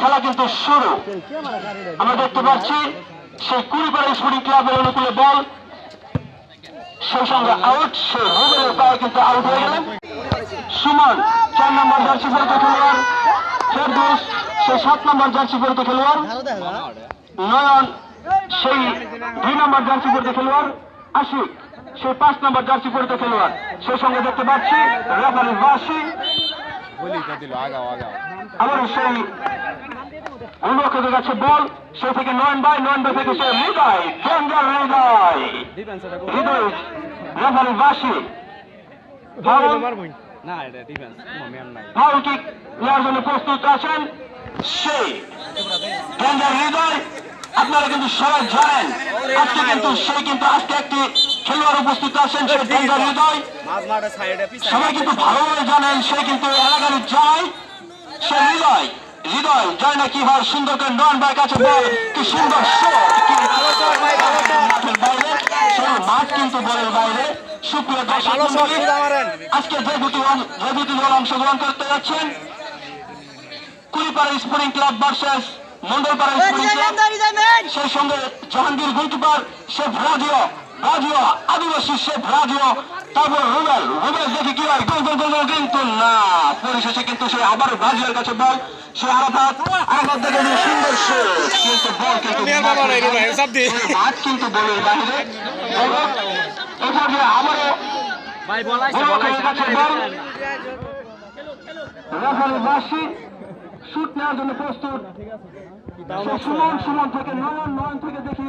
খেলা কিন্তু শুরু। আমরা দেখতে পাচ্ছি, সেই কুড়িপাড়া স্পোর্টিং ক্লাবের অনুকূলে বল। সেই সঙ্গে আউট সে রুবেলের পায়ে কিন্তু আউট হয়ে গেলেন সুমন, চার নম্বর জার্সি পরিত খেলোয়াড়। ফেরদৌস, সেই সাত নম্বর জার্সি পরিত খেলোয়াড়। নয়ন, সেই দুই নম্বর জার্সি পরিত খেলোয়াড়। আশিক, সেই পাঁচ নম্বর জার্সি পরিত খেলোয়াড়। সেই সঙ্গে দেখতে পাচ্ছি, রেফারি বাসি আবার সেই অনুরক্ষকের কাছে বল সে থেকে নয়ন ভাই নয়ন ভাই থেকে সে হৃদয় ডেঞ্জার হৃদয় হৃদয় রেফারি বাসি ফাউল না এটা ডিফেন্স ম্যাম নাই। ফাউল কিক নেওয়ার জন্য প্রস্তুত আছেন সেই ডেঞ্জার হৃদয়। আপনারা কিন্তু সবাই জানেন আজকে কিন্তু সেই কিন্তু আজকে একটি খেলোয়াড় উপস্থিত আছেন হৃদয়। মাঝ মাঠে সাইডে পিছনে সবাই কিন্তু ভালোভাবে জানেন সে কিন্তু এলাকার যায় সে হৃদয় হৃদয় যায় না কি সুন্দর করে নয়ন ভাইয়ের কাছে বল। কি সুন্দর মাঠের বাইরে। সেই মাঠ কিন্তু বলের বাইরে। সুপ্রিয় দর্শক ভালো শট মণ্ডলী, সুদা মারেন। আজকে যে দুটি যে দুটি দল অংশগ্রহণ করতে যাচ্ছেন Kuripara sporting club versus Mondolpara sporting club সেই সঙ্গে জাহাঙ্গীর গোলকিপার শেফ রাজিও রাজিও আদিবাসী শেফ রাজিও তারপর রুবেল রুবেল দেখি কি হয়? গোল গোল গোল গোল কিন্তু না। পরিশেষে কিন্তু সে আবার রাজিওর কাছে বল। সে আরাফাত আরাফাত দেখে যে সুন্দর কিন্তু বল কিন্তু মাঠ কিন্তু বলের বাইরে। এরপর যে আবারও ভাই বলাইছে গোলকের কাছে বল। রেফারি বাসি শুট নেওয়ার জন্য প্রস্তুত। সে সুমন সুমন থেকে নয়ন নয়ন থেকে দেখি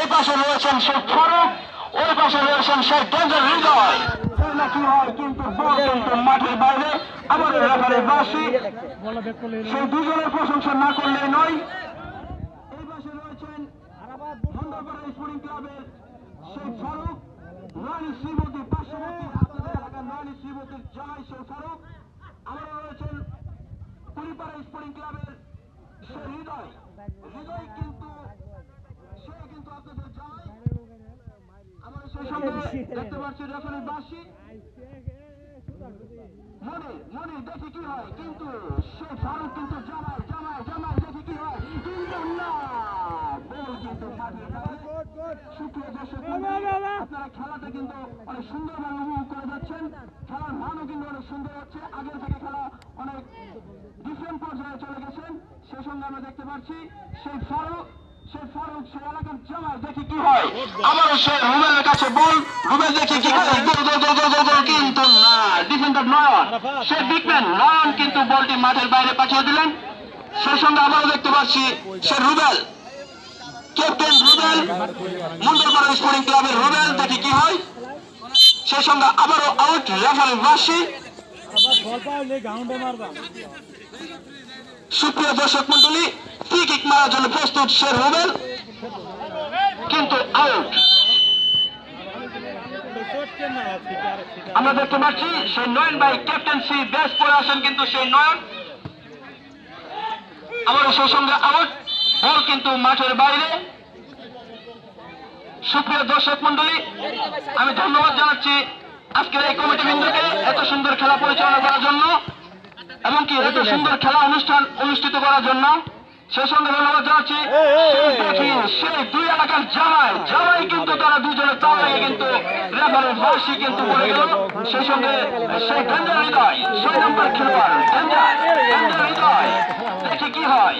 এই পাশে রয়েছেন সেই ফরক, ওই পাশে রয়েছেন সেই ডেঞ্জার হৃদয়। কি হয় কিন্তু মাঠের বাইরে রেফারি বাসি সেই দুজনের প্রশংসা না করলে নয়। শ্রীমতী রয়েছেন সে হৃদয়। হৃদয় কিন্তু আপনারা খেলাটা কিন্তু অনেক সুন্দরভাবে উপভোগ করে যাচ্ছেন। খেলার মানও কিন্তু অনেক সুন্দর হচ্ছে। আগের থেকে খেলা অনেক ডিফারেন্ট পর্যায়ে চলে গেছেন সে সঙ্গে আমরা দেখতে পাচ্ছি সেই ফারুক। দেখি কি আবারও রুবেলের কাছে বল। রুবেল দেখি কি করে? কিন্তু না ডিফেন্ডার নয়ন সে বিগম্যান নয়ন কিন্তু বলটি মাঠের বাইরে পাঠিয়ে দিলেন। সেই সঙ্গে আবারও দেখতে পাচ্ছি সে রুবেল। ক্যাপ্টেন রুবেল। মন্ডলপাড়া স্পোর্টিং ক্লাবের রুবেল, দেখি কি হয়। সেই সঙ্গে আবারও আউট রেফারি বাসি সুপ্রিয় দর্শক মন্ডলী ফ্রি কিক মারার জন্য প্রস্তুত সে রুবেল কিন্তু আউট আমরা দেখতে পাচ্ছি সেই নয়ন ভাই ক্যাপ্টেন্সি বেশ পরে আসেন কিন্তু সেই নয়ন। আবার সেই সঙ্গে আউট বল কিন্তু মাঠের বাইরে। সুপ্রিয় দর্শক মন্ডলী আমি ধন্যবাদ জানাচ্ছি আজকের এই কমিটি বৃন্দকে এত সুন্দর খেলা পরিচালনা করার জন্য। এমনকি এত সুন্দর খেলা অনুষ্ঠান অনুষ্ঠিত করার জন্য সেই সঙ্গে ধন্যবাদ জানাচ্ছি। সেই সেই দুই এলাকার জামাই জামাই কিন্তু তারা দুজনে আগে কিন্তু রেফারের বাসি কিন্তু পড়ে গেল। সেই সঙ্গে সেই ডেঞ্জার হৃদয় ছয় নম্বর খেলোয়াড় ডেঞ্জার ডেঞ্জার হৃদয় দেখি কি হয়।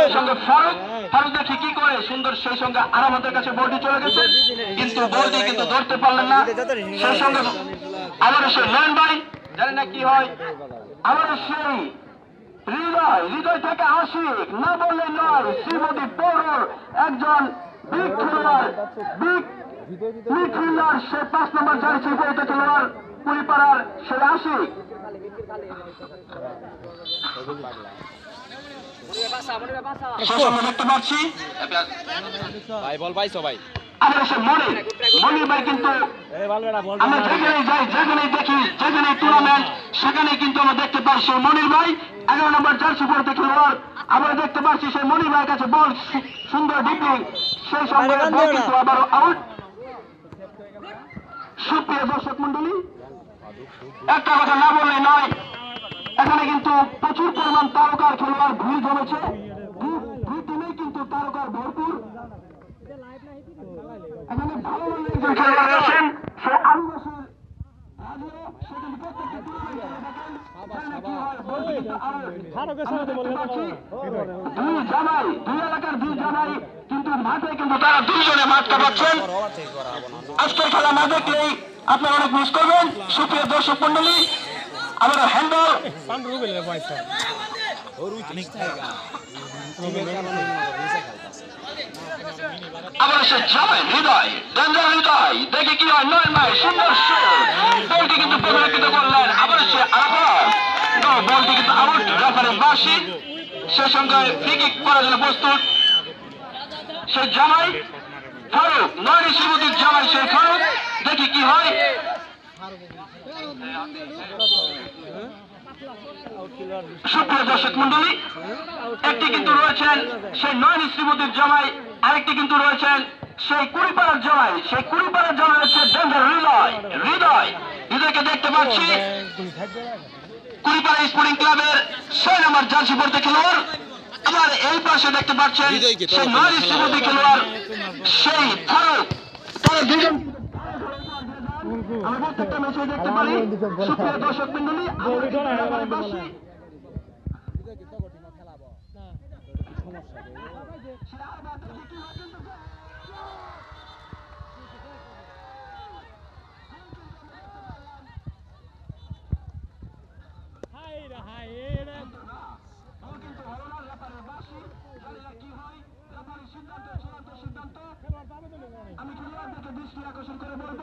সেই সঙ্গে ফারুক ফারুক দেখি কি করে সুন্দর সেই সঙ্গে আরামতের কাছে বলটি চলে গেছে। কিন্তু বলটি কিন্তু ধরতে পারলেন না। সেই সঙ্গে আবারও সে নয়ন ভাই জানি না কি হয়। আবারও সেই হৃদয় হৃদয় থেকে আশিক না বললে নয় শ্রীমতী পৌর একজন বিগ খেলোয়াড় বিগ মিডফিল্ডার সে পাঁচ নম্বর জার্সি পরিত খেলোয়াড় পুরিপাড়ার সে আশিক। সে দেখতে পাচ্ছি। ভাই বল ভাই আবার এসে মনির। মনির ভাই কিন্তু আমরা যেখানে যাই যেখানে দেখি যেখানে টুর্নামেন্ট সেখানে কিন্তু আমরা দেখতে পাই সেই মনির ভাই এগারো নম্বর জার্সি পড়তে খেলোয়াড় আমরা দেখতে পাচ্ছি সেই মনির ভাইয়ের কাছে বল সুন্দর ডিপলিং সেই সঙ্গে বল কিন্তু আবার আউট সুপ্রিয় দর্শক মন্ডলী একটা কথা না বললে নয় এখানে কিন্তু প্রচুর পরিমাণ তারকার খেলোয়াড় ভিড় জমেছে। দুই টিমেই কিন্তু তারকার ভরপুর। এখানে ভালো মানের খেলোয়াড় আছেন সে আদিবাসীর হয়, দুই জামাই দুই এলাকার দুই জামাই কিন্তু মাঠে কিন্তু তারা দুইজনে মাঠ কাটাচ্ছেন আজকের খেলা না দেখলেই আপনারা অনেক মিস করবেন সুপ্রিয় দর্শক মন্ডলী আমরা হ্যান্ডবল আবার সে জামাই হৃদয় ডেঞ্জার হৃদয়, দেখে কি হয়। নয় মাই সুন্দর বলটি কিন্তু প্রতিরক্ষিত করলেন। আবার সে আবার বলটি কিন্তু আউট। রেফারে বাসি সে সঙ্গে ফ্রি কিক করার জন্য প্রস্তুত। সে জামাই ফারুক, নয় শ্রীমতির জামাই, সে ফারুক। দেখি কি হয়। সুপ্রিয় দর্শক মন্ডলী একটি কিন্তু রয়েছেন সেই নয়ন শ্রীমতির জামাই আরেকটি কিন্তু রয়েছেন সেই কুড়িপাড়ার জামাই। সেই কুড়িপাড়ার জামাই হচ্ছে ডেঞ্জার হৃদয় হৃদয়। হৃদয়কে দেখতে পাচ্ছি। কুড়িপাড়া স্পোর্টিং ক্লাবের ছয় নম্বর জার্সি পড়তে খেলোয়াড়। আবার এই পাশে দেখতে পাচ্ছেন সেই নয়ন শ্রীমতি খেলোয়াড় সেই ফারুক। তারা দুজন আমরা প্রত্যেকটা ম্যাচে দেখতে পারি সুপ্রিয় দর্শক মন্ডলী হয় আমি খেলোয়াড়দেরকে দৃষ্টি আকর্ষণ করে বলব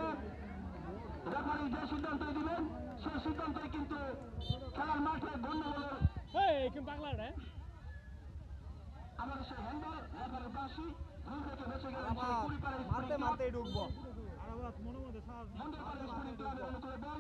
রেফারি যে সিদ্ধান্ত দিবেন সেই সিদ্ধান্তই কিন্তু খেলার মাঠে গন্ডগোলের আমাদের সে হ্যান্ডবল রেফারের বাসি দুই থেকে বেঁচে কুড়িপাড়ার মারতে মারতে ঢুকবো মন্দিরপাড়া স্পোর্টিং ক্লাবের অনুকূলে বল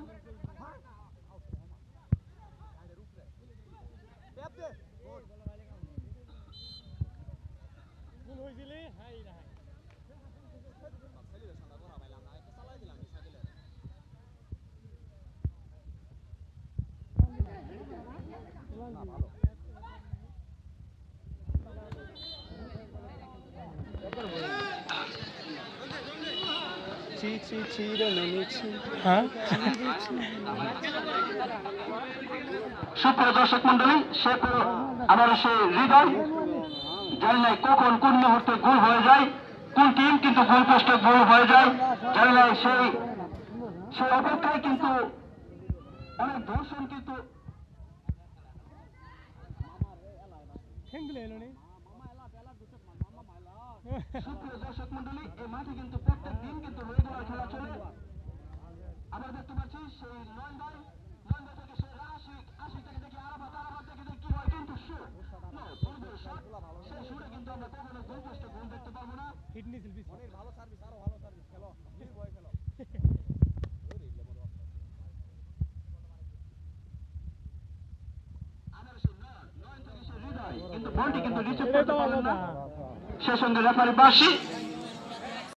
সুপ্রিয় দর্শক মন্ডলী সে পুরো আমার সেই হৃদয়, জানি না কখন কোন মুহূর্তে গোল হয়ে যায়, কোন টিম কিন্তু গোল পোস্টে গোল হয়ে যায়, জানি না সেই সেই অপেক্ষায় কিন্তু অনেক দর্শন কিন্তু সুপ্রিয় দর্শক মন্ডলী এই মাঠে কিন্তু প্রত্যেক দিন কিন্তু দেওয়ার খেলা চলে আমরা দেখতে পাচ্ছি সেই নয় নয় থেকে থেকে দেখি আরাবাদ আরাবাদ থেকে দেখি কি হয় কিন্তু শট সেই শুটে কিন্তু আমরা কখনো গোল পোস্টে গোল দেখতে পারব না ভালো সার্ভিস আরও ভালো খেলো আমার সেই নয় নয় থেকে সেই হৃদয় কিন্তু বলটি কিন্তু রিসিভ করতে পারলেন না সে সঙ্গে রেফারি বাসি